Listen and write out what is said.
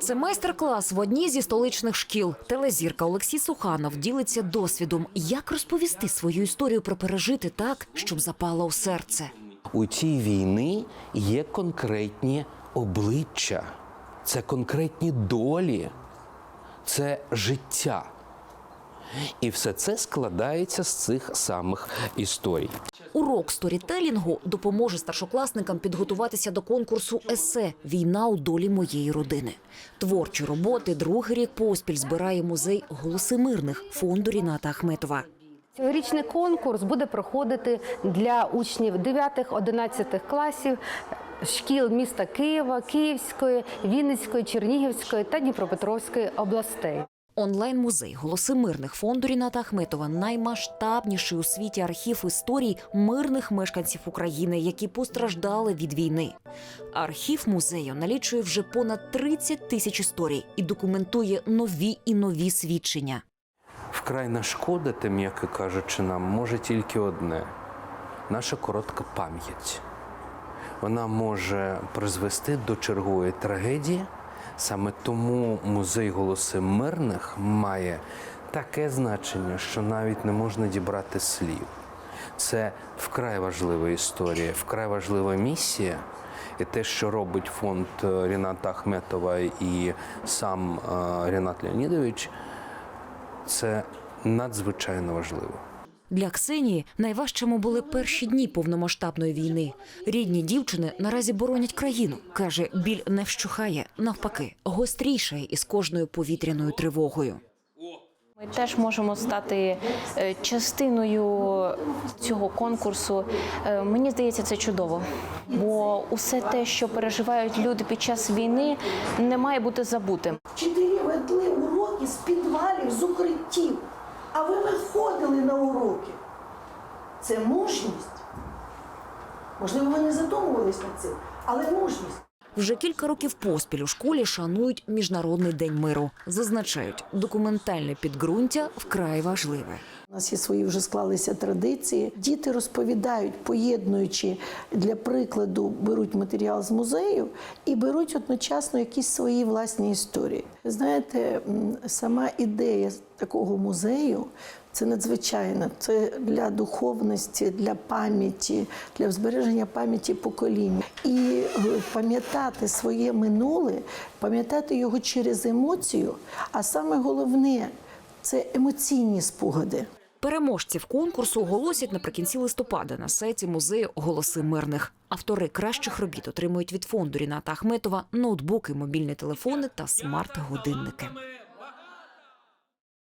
Це майстер-клас в одній зі столичних шкіл. Телезірка Олексій Суханов ділиться досвідом, як розповісти свою історію про пережити так, щоб запала у серце. У цій війни є конкретні обличчя, це конкретні долі, це життя. І все це складається з цих самих історій. Урок сторітелінгу допоможе старшокласникам підготуватися до конкурсу есе Війна у долі моєї родини. Творчі роботи другий рік поспіль збирає музей Голоси мирних фонду Ріната Ахметова. Цьогорічний конкурс буде проходити для учнів 9-11 класів шкіл міста Києва, Київської, Вінницької, Чернігівської та Дніпропетровської областей. Онлайн-музей Голоси мирних фонду Ріната Ахметова наймасштабніший у світі архів історій мирних мешканців України, які постраждали від війни. Архів музею налічує вже понад 30 тисяч історій і документує нові і нові свідчення. Вкрай нашкодити, м'яко кажучи, нам може тільки одне наша коротка пам'ять. Вона може призвести до чергової трагедії. Саме тому музей голоси мирних має таке значення, що навіть не можна дібрати слів. Це вкрай важлива історія, вкрай важлива місія. І те, що робить фонд е, Ріната Ахметова і сам е, Рінат Леонідович, це надзвичайно важливо. Для Ксенії найважчими були перші дні повномасштабної війни. Рідні дівчини наразі боронять країну. каже, біль не вщухає, навпаки, гострішає із кожною повітряною тривогою. Ми теж можемо стати е, частиною цього конкурсу. Е, Мені здається, це чудово. Бо усе те, що переживають люди під час війни, не має бути забутим. Вчителі ведли уроки з підвалів, з укриттів, а ви виходили на уроки. Це мужність. Можливо, ви не задумувались над цим, але мужність. Вже кілька років поспіль у школі шанують міжнародний день миру. Зазначають, документальне підґрунтя вкрай важливе. У нас є свої вже склалися традиції. Діти розповідають, поєднуючи для прикладу, беруть матеріал з музею і беруть одночасно якісь свої власні історії. Ви знаєте, сама ідея такого музею це надзвичайно. Це для духовності, для пам'яті, для збереження пам'яті поколінь. І е, пам'ятати своє минуле, пам'ятати його через емоцію, а саме головне це емоційні спогади. Переможців конкурсу оголосять наприкінці листопада на сайті музею Голоси мирних. Автори кращих робіт отримують від фонду Ріната Ахметова ноутбуки, мобільні телефони та смарт-годинники.